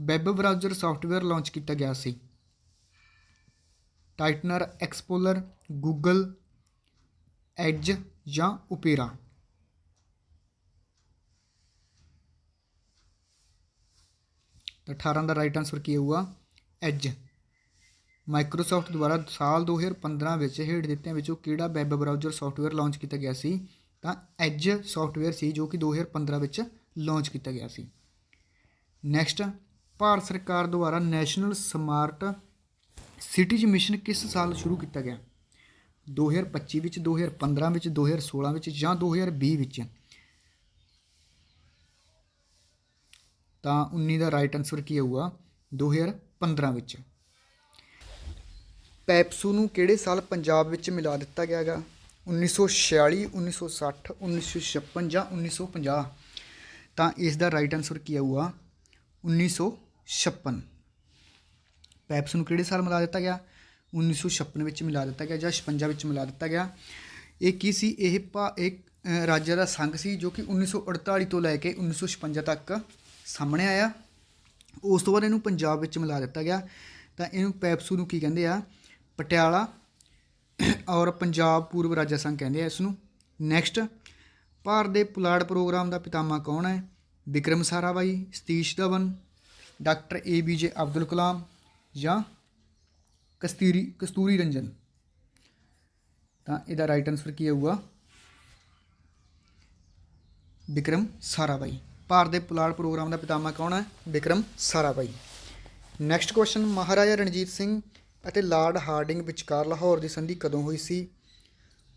ਵੈਬ ਬ੍ਰਾਊਜ਼ਰ ਸੌਫਟਵੇਅਰ ਲਾਂਚ ਕੀਤਾ ਗਿਆ ਸੀ? ਟਾਈਟਨਰ ਐਕਸਪੋਲਰ ਗੂਗਲ ਐਜ ਜਾਂ ਓਪੇਰਾ ਤਾਂ 18 ਦਾ ਰਾਈਟ ਆਨਸਰ ਕੀ ਹੋਊਗਾ ਐਜ ਮਾਈਕਰੋਸਾਫਟ ਦੁਆਰਾ ਸਾਲ 2015 ਵਿੱਚ ਹੇਠ ਦਿੱਤਿਆਂ ਵਿੱਚੋਂ ਕਿਹੜਾ ਵੈਬ ਬਰਾਊਜ਼ਰ ਸੌਫਟਵੇਅਰ ਲਾਂਚ ਕੀਤਾ ਗਿਆ ਸੀ? ਤਾਂ ਐਜ ਸੌਫਟਵੇਅਰ ਸੀ ਜੋ ਕਿ 2015 ਵਿੱਚ ਲਾਂਚ ਕੀਤਾ ਗਿਆ ਸੀ। ਨੈਕਸਟ ਭਾਰਤ ਸਰਕਾਰ ਦੁਆਰਾ ਨੈਸ਼ਨਲ ਸਮਾਰਟ ਸਿਟੀਜ਼ ਮਿਸ਼ਨ ਕਿਸ ਸਾਲ ਸ਼ੁਰੂ ਕੀਤਾ ਗਿਆ? 2025 ਵਿੱਚ 2015 ਵਿੱਚ 2016 ਵਿੱਚ ਜਾਂ 2020 ਵਿੱਚ? ਤਾਂ 19 ਦਾ ਰਾਈਟ ਆਨਸਰ ਕੀ ਆਊਗਾ? 2015 ਵਿੱਚ। ਪੈਪਸੂ ਨੂੰ ਕਿਹੜੇ ਸਾਲ ਪੰਜਾਬ ਵਿੱਚ ਮਿਲਾ ਦਿੱਤਾ ਗਿਆ ਹੈਗਾ? 1946 1960 1956 ਜਾਂ 1950 ਤਾਂ ਇਸ ਦਾ ਰਾਈਟ ਆਨਸਰ ਕੀ ਆਊਗਾ? 1956 ਪੈਪਸ ਨੂੰ ਕਿਹੜੇ ਸਾਲ ਮਿਲਾ ਦਿੱਤਾ ਗਿਆ? 1956 ਵਿੱਚ ਮਿਲਾ ਦਿੱਤਾ ਗਿਆ ਜਾਂ 56 ਵਿੱਚ ਮਿਲਾ ਦਿੱਤਾ ਗਿਆ? ਇਹ ਕੀ ਸੀ? ਇਹ ਭਾ ਇੱਕ ਅ, ਰਾਜਾਂ ਦਾ ਸੰਘ ਸੀ ਜੋ ਕਿ 1948 ਤੋਂ ਲੈ ਕੇ 1956 ਤੱਕ ਸਾਹਮਣੇ ਆਇਆ। ਉਸ ਤੋਂ ਬਾਅਦ ਇਹਨੂੰ ਪੰਜਾਬ ਵਿੱਚ ਮਿਲਾ ਦਿੱਤਾ ਗਿਆ। ਤਾਂ ਇਹਨੂੰ ਪੈਪਸੂ ਨੂੰ ਕੀ ਕਹਿੰਦੇ ਆ? ਪਟਿਆਲਾ ਔਰ ਪੰਜਾਬ ਪੂਰਬ ਰਾਜਾ ਸੰਘ ਕਹਿੰਦੇ ਆ ਇਸ ਨੂੰ ਨੈਕਸਟ ਭਾਰਤ ਦੇ ਪੁਲਾੜ ਪ੍ਰੋਗਰਾਮ ਦਾ ਪਿਤਾਮਾ ਕੌਣ ਹੈ? Vikram Sarabhai Satish Dhawan, doctor A B J Abdul Kalam ਜਾਂ ਕਸਤੂਰੀ ਕਸਤੂਰੀ ਰੰਜਨ? ਤਾਂ ਇਹਦਾ ਰਾਈਟ ਆਨਸਰ ਕੀ ਹੋਊਗਾ ਵਿਕਰਮ ਸਾਰਾਭਾਈ ਭਾਰਤ ਦੇ ਪੁਲਾੜ ਪ੍ਰੋਗਰਾਮ ਦਾ ਪਿਤਾਮਾ ਕੌਣ ਹੈ? ਵਿਕਰਮ ਸਾਰਾਭਾਈ ਨੈਕਸਟ ਕੁਐਸਚਨ ਮਹਾਰਾਜਾ ਰਣਜੀਤ ਸਿੰਘ ਅਤੇ ਲਾਰਡ ਹਾਰਡਿੰਗ ਵਿਚਕਾਰ ਲਾਹੌਰ ਦੀ ਸੰਧੀ ਕਦੋਂ ਹੋਈ ਸੀ?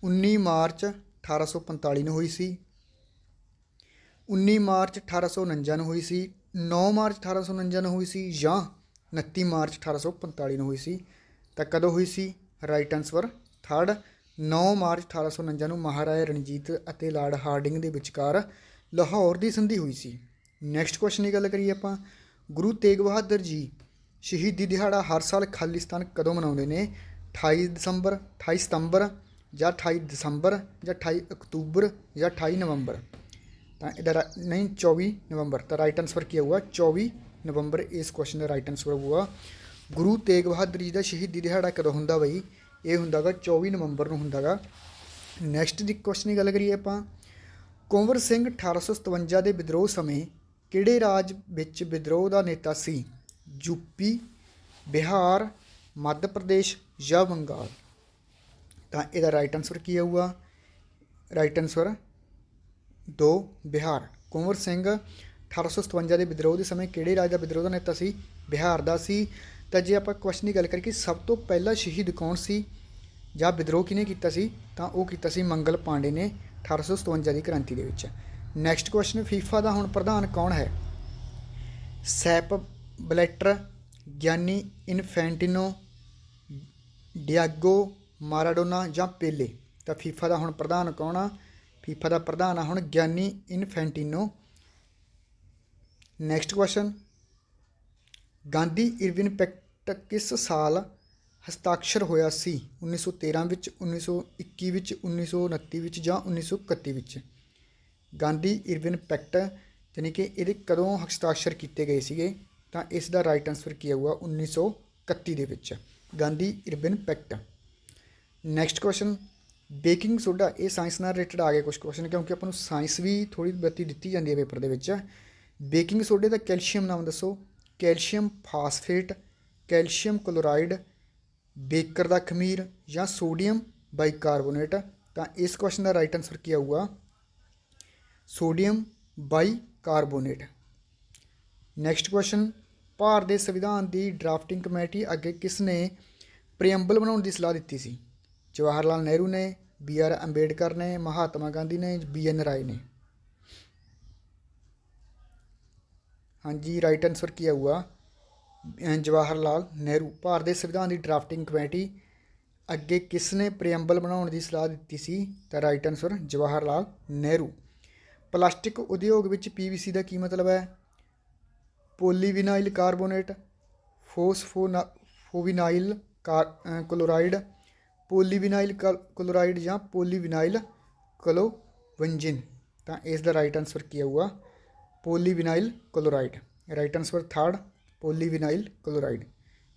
19 ਮਾਰਚ 1845 ਨੂੰ ਹੋਈ ਸੀ। 19 ਮਾਰਚ 1849 ਨੂੰ ਹੋਈ ਸੀ। 9 ਮਾਰਚ 1849 ਨੂੰ ਹੋਈ ਸੀ ਜਾਂ 29 ਮਾਰਚ 1845 ਨੂੰ ਹੋਈ ਸੀ, ਤਾਂ ਕਦੋਂ ਹੋਈ ਸੀ? Right answer third. 9 ਮਾਰਚ 1849 ਨੂੰ ਮਹਾਰਾਜਾ ਰਣਜੀਤ ਅਤੇ ਲਾਰਡ ਹਾਰਡਿੰਗ ਦੇ ਵਿਚਕਾਰ ਲਾਹੌਰ ਦੀ ਸੰਧੀ ਹੋਈ ਸੀ। ਨੈਕਸਟ ਕੁਐਸਚਨ ਦੀ ਗੱਲ ਕਰੀਏ ਆਪਾਂ। ਗੁਰੂ ਤੇਗ ਬਹਾਦਰ ਜੀ ਸ਼ਹੀਦੀ ਦਿਹਾੜਾ ਹਰ ਸਾਲ ਖਾਲਿਸਤਾਨ ਕਦੋਂ ਮਨਾਉਂਦੇ ਨੇ? 28 ਦਸੰਬਰ 28 ਸਤੰਬਰ ਜਾਂ 28 ਦਸੰਬਰ ਜਾਂ 28 ਅਕਤੂਬਰ ਜਾਂ 28 ਨਵੰਬਰ? ਤਾਂ ਇਹਦਾ ਰਾ- ਨਹੀਂ 24 ਨਵੰਬਰ। ਤਾਂ ਰਾਈਟ ਆਨਸਰ ਕੀ ਹੋਊਗਾ 24 ਨਵੰਬਰ ਇਸ ਕੁਐਸਚਨ ਦਾ ਰਾਈਟ ਆਨਸਰ ਹੋਊਗਾ ਗੁਰੂ ਤੇਗ ਬਹਾਦਰ ਜੀ ਦਾ ਸ਼ਹੀਦੀ ਦਿਹਾੜਾ ਕਦੋਂ ਹੁੰਦਾ ਬਈ? ਇਹ ਹੁੰਦਾਗਾ 24 ਨਵੰਬਰ ਨੂੰ ਹੁੰਦਾਗਾ ਨੈਕਸਟ ਦੀ ਕੁਐਸਚਨ ਦੀ ਗੱਲ ਕਰੀਏ ਆਪਾਂ। ਕੁੰਵਰ ਸਿੰਘ 1857 ਦੇ ਵਿਦਰੋਹ ਸਮੇਂ ਕਿਹੜੇ ਰਾਜ ਵਿੱਚ ਵਿਦਰੋਹ ਦਾ ਨੇਤਾ ਸੀ? ਯੂਪੀ ਬਿਹਾਰ, ਮੱਧ ਪ੍ਰਦੇਸ਼ ਜਾਂ ਬੰਗਾਲ। ਤਾਂ ਇਹਦਾ ਰਾਈਟ ਆਨਸਰ ਕੀ ਆਊਗਾ? Right answer 2 Bihar. Kunwar Singh 1857 ਦੇ ਵਿਦਰੋਹ ਦੇ ਸਮੇਂ ਕਿਹੜੇ ਰਾਜ ਦਾ ਵਿਦਰੋਹ ਦਾ ਨੇਤਾ ਸੀ? ਬਿਹਾਰ ਦਾ ਸੀ। ਤਾਂ ਜੇ ਆਪਾਂ ਕੁਐਸਚਨ ਦੀ ਗੱਲ ਕਰੀਏ ਸਭ ਤੋਂ ਪਹਿਲਾ ਸ਼ਹੀਦ ਕੌਣ ਸੀ ਜਾਂ ਵਿਦਰੋਹ ਕਿਹਨੇ ਕੀਤਾ ਸੀ, ਤਾਂ ਉਹ ਕੀਤਾ ਸੀ ਮੰਗਲ ਪਾਂਡੇ ਨੇ 1857 ਦੀ ਕ੍ਰਾਂਤੀ ਦੇ ਵਿੱਚ। ਨੈਕਸਟ ਕੁਐਸਚਨ ਫੀਫਾ ਦਾ ਹੁਣ ਪ੍ਰਧਾਨ ਕੌਣ ਹੈ? ਸੈਪ ਬਲੈਟਰ ਗਿਆਨੀ ਇਨਫੈਂਟਿਨੋ, ਡਿਆਗੋ, ਮਾਰਾਡੋਨਾ ਜਾਂ ਪੇਲੇ। ਤਾਂ ਫੀਫਾ ਦਾ ਹੁਣ ਪ੍ਰਧਾਨ ਕੌਣ ਆ? ਫੀਫਾ ਦਾ ਪ੍ਰਧਾਨ ਆ ਹੁਣ Gianni Infantino. Next question Gandhi Irwin pact ਕਿਸ ਸਾਲ ਹਸਤਾਖਰ ਹੋਇਆ ਸੀ 1913 ਵਿੱਚ 1921 ਵਿੱਚ 1929 ਵਿੱਚ ਜਾਂ 1931 ਵਿੱਚ? ਗਾਂਧੀ ਇਰਵਿਨ ਪੈਕਟ ਯਾਨੀ ਕਿ ਇਹਦੇ ਕਦੋਂ ਹਸਤਾਖਰ ਕੀਤੇ ਗਏ ਸੀਗੇ? ਤਾਂ ਇਸ ਦਾ ਰਾਈਟ ਆਨਸਰ ਕੀ ਆਊਗਾ? 1931 ਦੇ ਵਿੱਚ। Gandhi Irwin pact. Next question baking soda ਇਹ ਸਾਇੰਸ ਨਾਲ ਰਿਲੇਟਡ ਆ ਗਏ ਕੁਝ ਕੁਐਸਚਨ ਕਿਉਂਕਿ ਆਪਾਂ ਨੂੰ ਸਾਇੰਸ ਵੀ ਥੋੜੀ ਬੱਤੀ ਦਿੱਤੀ ਜਾਂਦੀ ਹੈ ਪੇਪਰ ਦੇ ਵਿੱਚ। ਬੇਕਿੰਗ ਸੋਡੇ ਦਾ ਕੈਲਸ਼ੀਅਮ ਨਾਮ ਦੱਸੋ। Calcium phosphate calcium chloride baker ਦਾ ਖਮੀਰ ਜਾਂ ਸੋਡੀਅਮ ਬਾਈਕਾਰਬੋਨੇਟ ਤਾਂ ਇਸ ਕੁਐਸਚਨ ਦਾ ਰਾਈਟ ਆਨਸਰ ਕੀ ਆਊਗਾ? Sodium bicarbonate next question Bharat ਦੇ ਸੰਵਿਧਾਨ ਦੀ ਡਰਾਫਟਿੰਗ ਕਮੇਟੀ ਅੱਗੇ ਕਿਸ ਨੇ ਪ੍ਰੀਐਮਬਲ ਬਣਾਉਣ ਦੀ ਸਲਾਹ ਦਿੱਤੀ ਸੀ? ਜਵਾਹਰ ਲਾਲ ਨਹਿਰੂ ਨੇ, ਬੀ ਆਰ ਅੰਬੇਡਕਰ ਨੇ, ਮਹਾਤਮਾ ਗਾਂਧੀ ਨੇ, ਬੀ ਐਨ ਰਾਏ ਨੇ? ਹਾਂਜੀ ਰਾਈਟ ਆਨਸਰ ਕੀ ਆਊਗਾ? ਜਵਾਹਰ ਲਾਲ ਨਹਿਰੂ। ਭਾਰਤ ਦੇ ਸੰਵਿਧਾਨ ਦੀ ਡਰਾਫਟਿੰਗ ਕਮੇਟੀ ਅੱਗੇ ਕਿਸ ਨੇ ਪ੍ਰੀਐਮਬਲ ਬਣਾਉਣ ਦੀ ਸਲਾਹ ਦਿੱਤੀ ਸੀ? ਤਾਂ right answer Jawahar Lal Nehru. Plastic ਉਦਯੋਗ ਵਿੱਚ ਪੀਵੀਸੀ ਦਾ ਕੀ ਮਤਲਬ ਹੈ? ਪੋਲੀਵਿਨਾਈਲ ਕਾਰਬੋਨੇਟ, ਫੋਸਫੋਨਾ ਫੋਵਿਨਾਈਲ ਕਾਰ ਕਲੋਰਾਈਡ ਪੋਲੀਵਿਨਾਈਲ ਕਲ- ਕਲੋਰਾਈਡ ਜਾਂ ਪੋਲੀਵਿਨਾਈਲ ਕਲੋਵੰਜਿਨ। ਤਾਂ ਇਸ ਦਾ ਰਾਈਟ ਆਨਸਰ ਕੀ ਹੋਊਗਾ polyvinyl chloride. Right answer third polyvinyl chloride.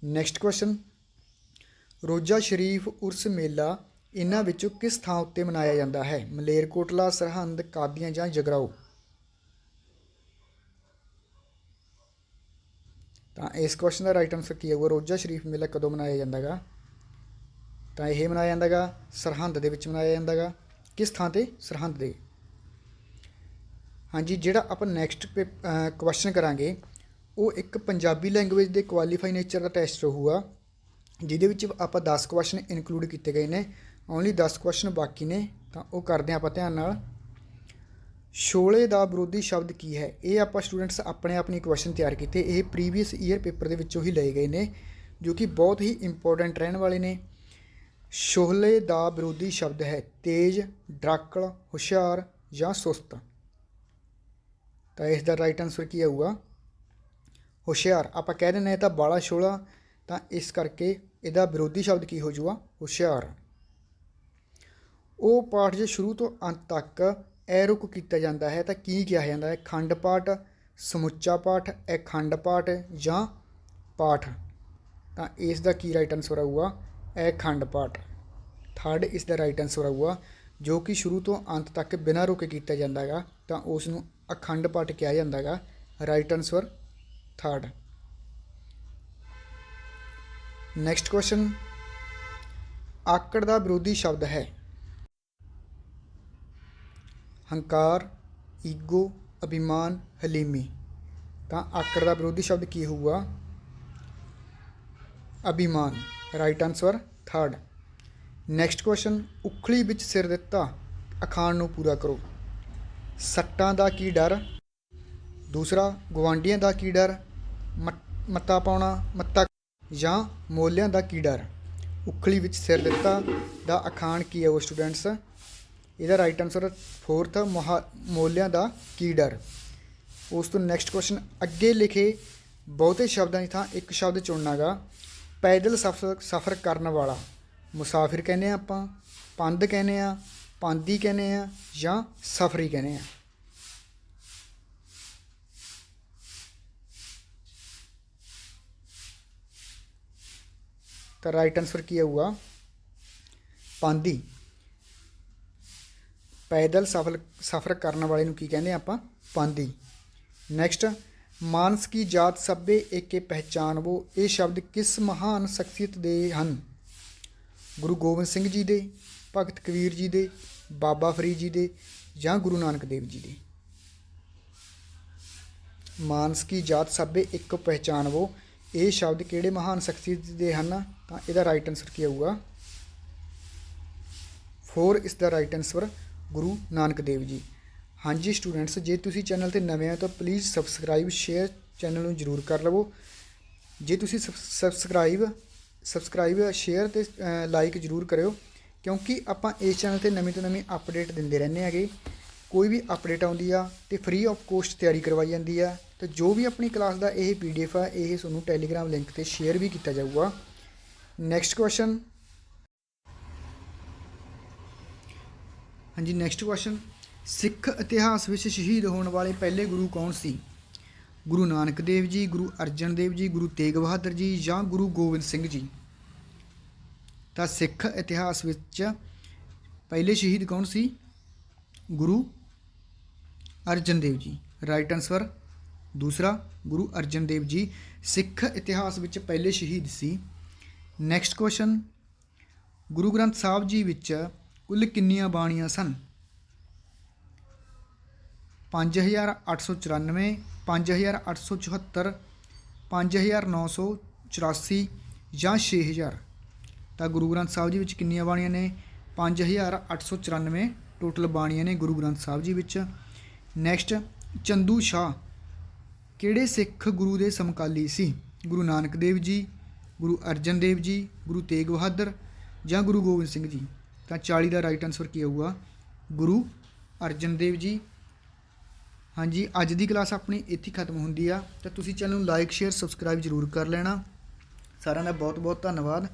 Next question Roza Sharif Urs ਮੇਲਾ ਇਹਨਾਂ ਵਿੱਚੋਂ ਕਿਸ ਥਾਂ ਉੱਤੇ ਮਨਾਇਆ ਜਾਂਦਾ ਹੈ? ਮਲੇਰਕੋਟਲਾ, ਸਰਹੰਦ, ਕਾਦੀਆਂ ਜਾਂ ਜਗਰਾਓ ਤਾਂ ਇਸ ਕੁਐਸਚਨ ਦਾ ਰਾਈਟ ਆਨਸਰ ਕੀ ਹੋਊਗਾ ਰੋਜ਼ਾ ਸ਼ਰੀਫ ਮੇਲਾ ਕਦੋਂ ਮਨਾਇਆ ਜਾਂਦਾਗਾ? ਤਾਂ ਇਹ ਮਨਾਇਆ ਜਾਂਦਾਗਾ ਸਰਹੰਦ ਦੇ ਵਿੱਚ ਮਨਾਇਆ ਜਾਂਦਾਗਾ। ਕਿਸ ਥਾਂ ਤੇ? ਸਰਹੰਦ ਦੇ। ਹਾਂਜੀ, ਜਿਹੜਾ ਆਪਾਂ ਨੈਕਸਟ ਕੁਐਸਚਨ ਕਰਾਂਗੇ, ਉਹ ਇੱਕ ਪੰਜਾਬੀ ਲੈਂਗੁਏਜ ਦੇ ਕੁਆਲੀਫਾਈ ਨੇਚਰ ਦਾ ਟੈਸਟ ਰਹੂਗਾ, ਜਿਹਦੇ ਵਿੱਚ ਆਪਾਂ 10 ਕੁਐਸਚਨ ਇਨਕਲੂਡ ਕੀਤੇ ਗਏ ਨੇ। ਓਨਲੀ 10 ਕੁਐਸਚਨ ਬਾਕੀ ਨੇ, ਤਾਂ ਉਹ ਕਰਦੇ ਹਾਂ ਆਪਾਂ ਧਿਆਨ ਨਾਲ। ਸ਼ੋਲੇ ਦਾ ਵਿਰੋਧੀ ਸ਼ਬਦ ਕੀ ਹੈ? ਇਹ ਆਪਾਂ ਸਟੂਡੈਂਟਸ ਆਪਣੇ ਆਪਣੀ ਕੁਐਸਚਨ ਤਿਆਰ ਕੀਤੇ। ਇਹ ਪ੍ਰੀਵੀਅਸ ਈਅਰ ਪੇਪਰ ਦੇ ਵਿੱਚੋਂ ਹੀ ਲਏ ਗਏ ਨੇ, ਜੋ ਕਿ ਬਹੁਤ ਹੀ ਇੰਪੋਰਟੈਂਟ ਰਹਿਣ ਵਾਲੇ ਨੇ। ਸ਼ੋਲੇ ਦਾ ਵਿਰੋਧੀ ਸ਼ਬਦ ਹੈ ਤੇਜ਼, ਡਰਾਕਲ, ਹੁਸ਼ਿਆਰ ਜਾਂ ਸੁਸਤ। ਤਾਂ ਇਸ ਦਾ ਰਾਈਟ ਆਨਸਰ ਕੀ ਆਊਗਾ? ਹੁਸ਼ਿਆਰ। ਆਪਾਂ ਕਹਿ ਦਿੰਦੇ ਹਾਂ ਇਹ ਤਾਂ ਬਾਲਾ ਛੋਲਾ ਤਾਂ ਇਸ ਕਰਕੇ ਇਹਦਾ ਵਿਰੋਧੀ ਸ਼ਬਦ ਕੀ ਹੋ ਜਾਊਗਾ? ਹੁਸ਼ਿਆਰ। ਉਹ ਪਾਠ ਜੇ ਸ਼ੁਰੂ ਤੋਂ ਅੰਤ ਤੱਕ ਐਰੁਕ ਕੀਤਾ ਜਾਂਦਾ ਹੈ ਤਾਂ ਕੀ ਕਿਹਾ ਜਾਂਦਾ ਹੈ? ਖੰਡ ਪਾਠ, ਸਮੁੱਚਾ ਪਾਠ ਅਖੰਡ ਪਾਠ ਜਾਂ ਪਾਠ? ਤਾਂ ਇਸ ਦਾ ਕੀ ਰਾਈਟ ਆਨਸਰ ਆਊਗਾ? ਅਖੰਡ ਪਾਠ। ਥਰਡ ਇਸ ਦਾ ਰਾਈਟ ਆਨਸਰ ਆਊਗਾ, ਜੋ ਕਿ ਸ਼ੁਰੂ ਤੋਂ ਅੰਤ ਤੱਕ ਬਿਨਾਂ ਰੁਕੇ ਕੀਤਾ ਜਾਂਦਾ ਹੈਗਾ, ਤਾਂ ਉਸ ਨੂੰ ਅਖੰਡ ਪਾਠ ਕਿਹਾ ਜਾਂਦਾ ਹੈਗਾ। Right answer third next question ਆਕੜ ਦਾ ਵਿਰੋਧੀ ਸ਼ਬਦ ਹੈ। ਹੰਕਾਰ, ਈਗੋ, ਅਭਿਮਾਨ, ਹਲੀਮੀ। ਤਾਂ ਆਕੜ ਦਾ ਵਿਰੋਧੀ ਸ਼ਬਦ ਕੀ ਹੋਊਗਾ? ਅਭਿਮਾਨ। Right answer third next question ਉਖਲੀ ਵਿੱਚ ਸਿਰ ਦਿੱਤਾ, ਅਖਾਣ ਨੂੰ ਪੂਰਾ ਕਰੋ। ਸੱਟਾਂ ਦਾ ਕੀ ਡਰ? ਦੂਸਰਾ ਗਵਾਂਡੀਆਂ ਦਾ ਕੀ ਡਰ? ਮੱਤਾ ਪਾਉਣਾ, ਮੱਤਾ ਜਾਂ ਮੋਲਿਆਂ ਦਾ ਕੀ ਡਰ? ਉਖਲੀ ਵਿੱਚ ਸਿਰ ਦਿੱਤਾ, ਦਾ ਅਖਾਣ ਕੀ ਹੈ ਉਹ ਸਟੂਡੈਂਟਸ ਇਹਦਾ ਰਾਈਟ ਆਨਸਰ ਫੋਰਥ ਮੋਲਿਆਂ ਦਾ ਕੀ ਡਰ? ਉਸ ਤੋਂ ਨੈਕਸਟ ਕੁਐਸਚਨ ਅੱਗੇ ਲਿਖੇ ਬਹੁਤੇ ਸ਼ਬਦਾਂ ਦੀ ਥਾਂ ਇੱਕ ਸ਼ਬਦ ਚੁਣਨਾਗਾ, ਪੈਦਲ ਸਫ਼ਰ ਸਫ਼ਰ ਕਰਨ ਵਾਲਾ। ਮੁਸਾਫਿਰ ਕਹਿੰਦੇ ਆ ਆਪਾਂ ਪੰਦ ਕਹਿੰਦੇ ਆ ਪਾਂਦੀ ਕਹਿੰਦੇ ਆ ਜਾਂ ਸਫਰੀ ਕਹਿੰਦੇ ਆ ਤਾਂ ਰਾਈਟ ਆਨਸਰ ਕੀ ਆਊਗਾ? ਪਾਂਦੀ ਪੈਦਲ ਸਫਰ ਸਫ਼ਰ ਕਰਨ ਵਾਲੇ ਨੂੰ ਕੀ ਕਹਿੰਦੇ ਆ ਆਪਾਂ? ਪਾਂਦੀ। ਨੈਕਸਟ ਮਾਨਸ ਕੀ ਜਾਤ ਸਭੇ ਏਕੇ ਪਹਿਚਾਨਵੋ? ਇਹ ਸ਼ਬਦ ਕਿਸ ਮਹਾਨ ਸ਼ਖਸੀਅਤ ਦੇ ਹਨ? ਗੁਰੂ ਗੋਬਿੰਦ ਸਿੰਘ ਜੀ ਦੇ, ਭਗਤ ਕਬੀਰ ਜੀ ਦੇ, ਬਾਬਾ ਫਰੀਦ ਜੀ ਦੇ ਜਾਂ ਗੁਰੂ ਨਾਨਕ ਦੇਵ ਜੀ ਦੇ? ਮਾਨਸ ਕੀ ਜਾਤ ਸਭੇ ਇੱਕ ਪਹਿਚਾਨਵੋ? ਇਹ ਸ਼ਬਦ ਕਿਹੜੇ ਮਹਾਨ ਸ਼ਖਸੀਅਤ ਦੇ ਹਨ? ਤਾਂ ਇਹਦਾ ਰਾਈਟ ਆਨਸਰ ਕੀ ਆਊਗਾ? 4 ਇਸ ਦਾ ਰਾਈਟ ਆਨਸਰ ਗੁਰੂ ਨਾਨਕ ਦੇਵ ਜੀ। ਹਾਂਜੀ ਸਟੂਡੈਂਟਸ, ਜੇ ਤੁਸੀਂ ਚੈਨਲ ਤੇ ਨਵੇਂ ਹੋ ਤਾਂ ਪਲੀਜ਼ ਸਬਸਕ੍ਰਾਈਬ ਸ਼ੇਅਰ ਚੈਨਲ ਨੂੰ ਜਰੂਰ ਕਰ ਲਵੋ। ਜੇ ਤੁਸੀਂ ਸਬਸਕ੍ਰਾਈਬ ਸਬਸਕ੍ਰਾਈਬ ਸ਼ੇਅਰ ਤੇ ਲਾਈਕ ਜਰੂਰ ਕਰਿਓ, ਕਿਉਂਕਿ ਆਪਾਂ ਇਸ ਚੈਨਲ ਤੇ ਨਵੀਂ ਤੋਂ ਨਵੀਂ ਅਪਡੇਟ ਦਿੰਦੇ ਰਹਿੰਦੇ ਹੈਗੇ। ਕੋਈ ਵੀ ਅਪਡੇਟ ਆਉਂਦੀ ਆ ਤੇ ਫ੍ਰੀ ਆਫ ਕੋਸਟ ਤਿਆਰੀ ਕਰਵਾਈ ਜਾਂਦੀ ਆ, ਤੇ ਜੋ ਵੀ ਆਪਣੀ ਕਲਾਸ ਦਾ ਇਹ ਪੀਡੀਐਫ ਆ, ਇਹ ਤੁਹਾਨੂੰ ਟੈਲੀਗ੍ਰਾਮ ਲਿੰਕ ਤੇ ਸ਼ੇਅਰ ਵੀ ਕੀਤਾ ਜਾਊਗਾ। ਨੈਕਸਟ ਕੁਐਸਚਨ ਹਾਂਜੀ ਨੈਕਸਟ ਕੁਐਸਚਨ ਸਿੱਖ ਇਤਿਹਾਸ ਵਿੱਚ ਸ਼ਹੀਦ ਹੋਣ ਵਾਲੇ ਪਹਿਲੇ ਗੁਰੂ ਕੌਣ ਸੀ? ਗੁਰੂ ਨਾਨਕ ਦੇਵ ਜੀ, ਗੁਰੂ ਅਰਜਨ ਦੇਵ ਜੀ, ਗੁਰੂ ਤੇਗ ਬਹਾਦਰ ਜੀ ਜਾਂ ਗੁਰੂ ਗੋਬਿੰਦ ਸਿੰਘ ਜੀ? ਤਾਂ ਸਿੱਖ ਇਤਿਹਾਸ ਵਿੱਚ ਪਹਿਲੇ ਸ਼ਹੀਦ ਕੌਣ ਸੀ? ਗੁਰੂ ਅਰਜਨ ਦੇਵ ਜੀ। ਰਾਈਟ ਆਨਸਰ ਦੂਸਰਾ, ਗੁਰੂ ਅਰਜਨ ਦੇਵ ਜੀ। ਸਿੱਖ ਇਤਿਹਾਸ ਵਿੱਚ ਪਹਿਲੇ ਸ਼ਹੀਦ ਸੀ। ਨੈਕਸਟ ਕੁਐਸਚਨ ਗੁਰੂ ਗ੍ਰੰਥ ਸਾਹਿਬ ਜੀ ਵਿੱਚ ਕੁੱਲ ਕਿੰਨੀਆਂ ਬਾਣੀਆਂ ਸਨ? 5894 5874 5984 ਜਾਂ 6000 ਤਾਂ ਗੁਰੂ ਗ੍ਰੰਥ ਸਾਹਿਬ ਜੀ ਵਿੱਚ ਕਿੰਨੀਆਂ ਬਾਣੀਆਂ ਨੇ? 5894 ਟੋਟਲ ਬਾਣੀਆਂ ਨੇ ਗੁਰੂ ਗ੍ਰੰਥ ਸਾਹਿਬ ਜੀ ਵਿੱਚ। ਨੈਕਸਟ ਚੰਦੂ ਸ਼ਾਹ ਕਿਹੜੇ ਸਿੱਖ ਗੁਰੂ ਦੇ ਸਮਕਾਲੀ ਸੀ? ਗੁਰੂ ਨਾਨਕ ਦੇਵ ਜੀ, ਗੁਰੂ ਅਰਜਨ ਦੇਵ ਜੀ, ਗੁਰੂ ਤੇਗ ਬਹਾਦਰ ਜਾਂ ਗੁਰੂ ਗੋਬਿੰਦ ਸਿੰਘ ਜੀ? ਤਾਂ 40 ਦਾ ਰਾਈਟ ਆਨਸਰ ਕੀ ਆਊਗਾ? ਗੁਰੂ ਅਰਜਨ ਦੇਵ ਜੀ, ਹਾਂਜੀ, ਅੱਜ ਦੀ ਕਲਾਸ ਆਪਣੀ ਇੱਥੇ ਖਤਮ ਹੁੰਦੀ ਆ, ਤਾਂ ਤੁਸੀਂ ਚੈਨਲ ਨੂੰ ਲਾਈਕ ਸ਼ੇਅਰ ਸਬਸਕ੍ਰਾਈਬ ਜਰੂਰ ਕਰ ਲੈਣਾ। ਸਾਰਿਆਂ ਦਾ ਬਹੁਤ ਬਹੁਤ ਧੰਨਵਾਦ।